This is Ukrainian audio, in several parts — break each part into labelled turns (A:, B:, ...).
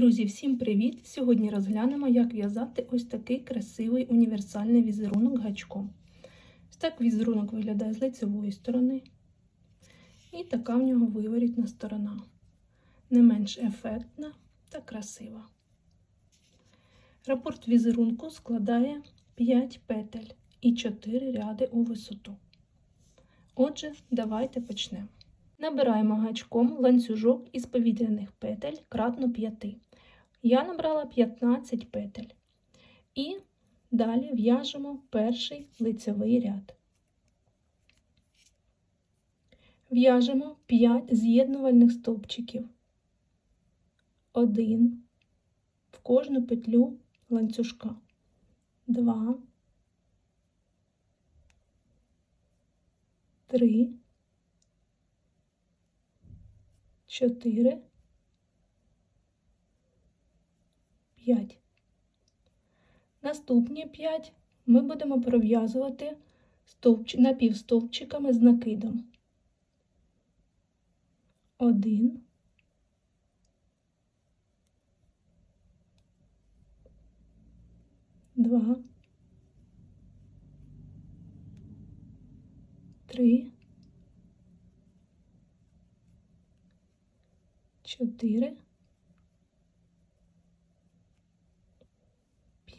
A: Друзі, всім привіт! Сьогодні розглянемо, як в'язати ось такий красивий універсальний візерунок гачком. Так візерунок виглядає з лицевої сторони. І така в нього виворітна сторона. Не менш ефектна та красива. Рапорт візерунку складає 5 петель і 4 ряди у висоту. Отже, давайте почнемо. Набираємо гачком ланцюжок із повітряних петель кратно 5. Я набрала 15 петель. І далі в'яжемо перший лицевий ряд. В'яжемо 5 з'єднувальних стовпчиків. Один в кожну петлю ланцюжка. 2 3 4, 5. Наступні 5 ми будемо пров'язувати стовпч... напівстовпчиками з накидом. 1, 2, 3, чотири,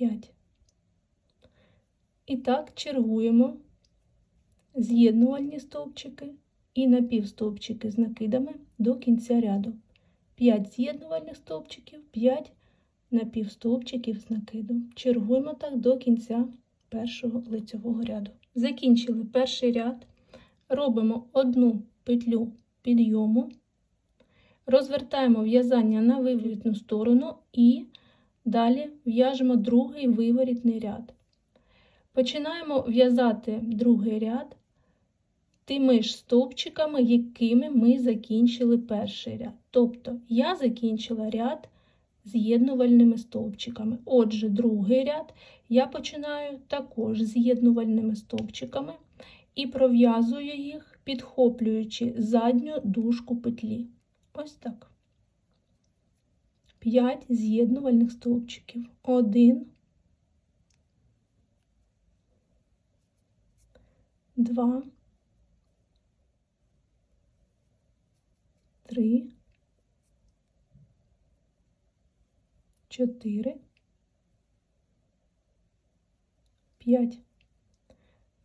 A: п'ять. І так чергуємо з'єднувальні стовпчики і напівстовпчики з накидами до кінця ряду. 5 з'єднувальних стовпчиків, 5 напівстовпчиків з накидом. Чергуємо так до кінця першого лицевого ряду. Закінчили перший ряд, робимо одну петлю підйому. Розвертаємо в'язання на виворітну сторону і далі в'яжемо другий виворітний ряд. Починаємо в'язати другий ряд тими ж стовпчиками, якими ми закінчили перший ряд. Тобто я закінчила ряд з'єднувальними стовпчиками. Отже, другий ряд я починаю також з'єднувальними стовпчиками і пров'язую їх, підхоплюючи задню дужку петлі. Ось так. 5 з'єднувальних стовпчиків. 1, 2, 3, 4, 5.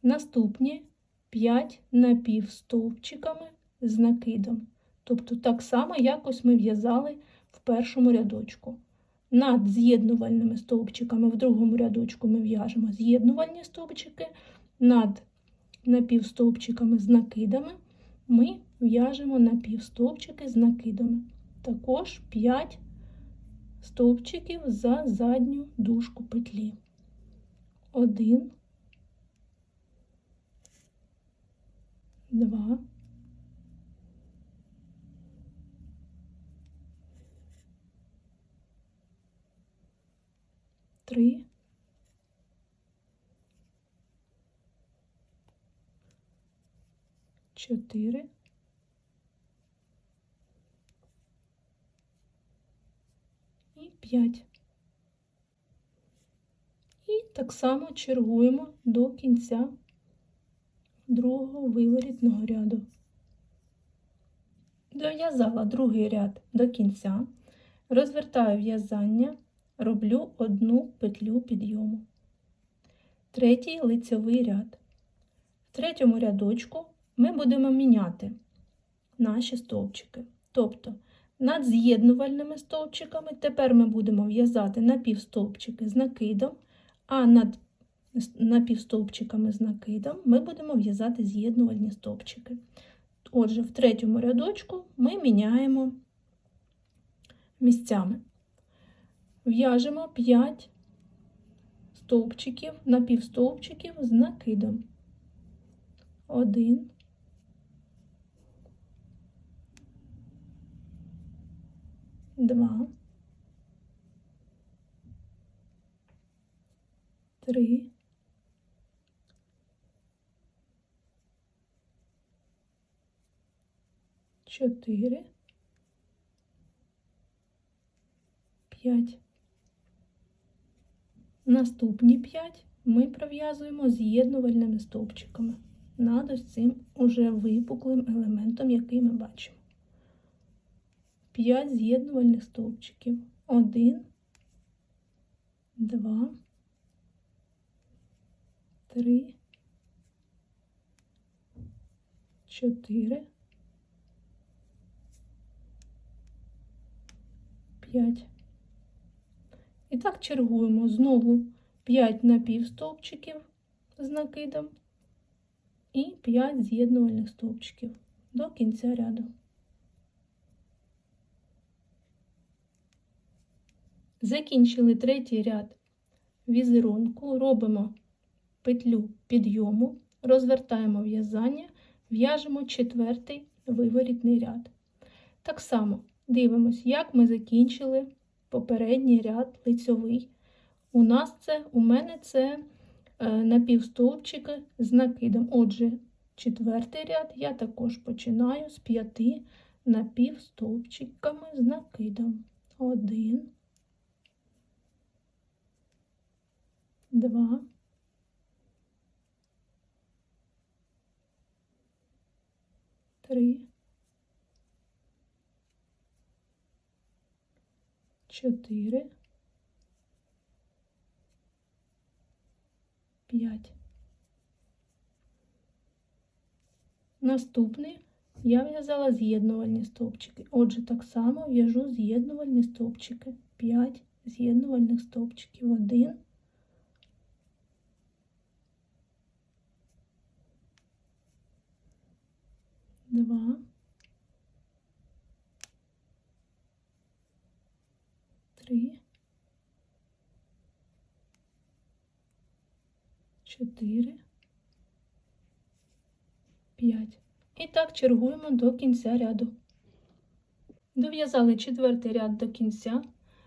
A: Наступні 5 напівстовпчиками з накидом. Тобто так само якось ми в'язали першому рядочку. Над з'єднувальними стовпчиками в другому рядочку ми в'яжемо з'єднувальні стовпчики, над напівстовпчиками з накидами ми в'яжемо напівстовпчики з накидами. Також 5 стовпчиків за задню дужку петлі. 1, 2, три, чотири, і п'ять. І так само чергуємо до кінця другого виворітного ряду. Дов'язала другий ряд до кінця, розвертаю в'язання роблю одну петлю підйому. Третій лицевий ряд. В третьому рядочку ми будемо міняти наші стовпчики. Тобто над з'єднувальними стовпчиками тепер ми будемо в'язати напівстовпчики з накидом, а над напівстовпчиками з накидом ми будемо в'язати з'єднувальні стовпчики. Отже, в третьому рядочку ми міняємо місцями в'яжемо 5 стовпчиків, напівстовпчиків з накидом. Один, два, три, чотири. 5. Наступні 5 ми пров'язуємо з'єднувальними стовпчиками над ось цим уже випуклим елементом, який ми бачимо. 5 з'єднувальних стовпчиків. 1, 2, 3, 4, 5. І так чергуємо знову 5 напівстовпчиків з накидом і 5 з'єднувальних стовпчиків до кінця ряду. Закінчили третій ряд візерунку, робимо петлю підйому, розвертаємо в'язання, в'яжемо четвертий виворітний ряд. Так само дивимось, як ми закінчили попередній ряд лицьовий. У нас це, у мене це е, напівстовпчики з накидом. Отже, четвертий ряд я також починаю з п'яти напівстовпчиками з накидом. Один, два, три, 4, 5. Наступний я в'язала з'єднувальні стовпчики. Отже, так само в'яжу з'єднувальні стовпчики. 5 з'єднувальних стовпчиків. 1, 2, 4, 5. І так чергуємо до кінця ряду. Дов'язали четвертий ряд до кінця,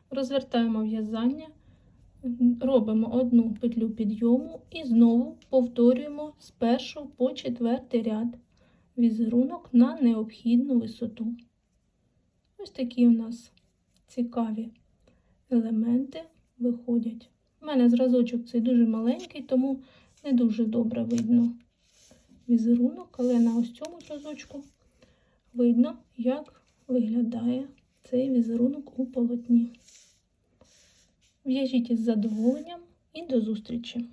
A: розвертаємо в'язання, робимо одну петлю підйому і знову повторюємо з першого по четвертий ряд візерунок на необхідну висоту. Ось такі у нас цікаві елементи виходять. У мене зразочок цей дуже маленький, тому не дуже добре видно візерунок, але на ось цьому зразочку видно, як виглядає цей візерунок у полотні. В'яжіть із задоволенням і до зустрічі!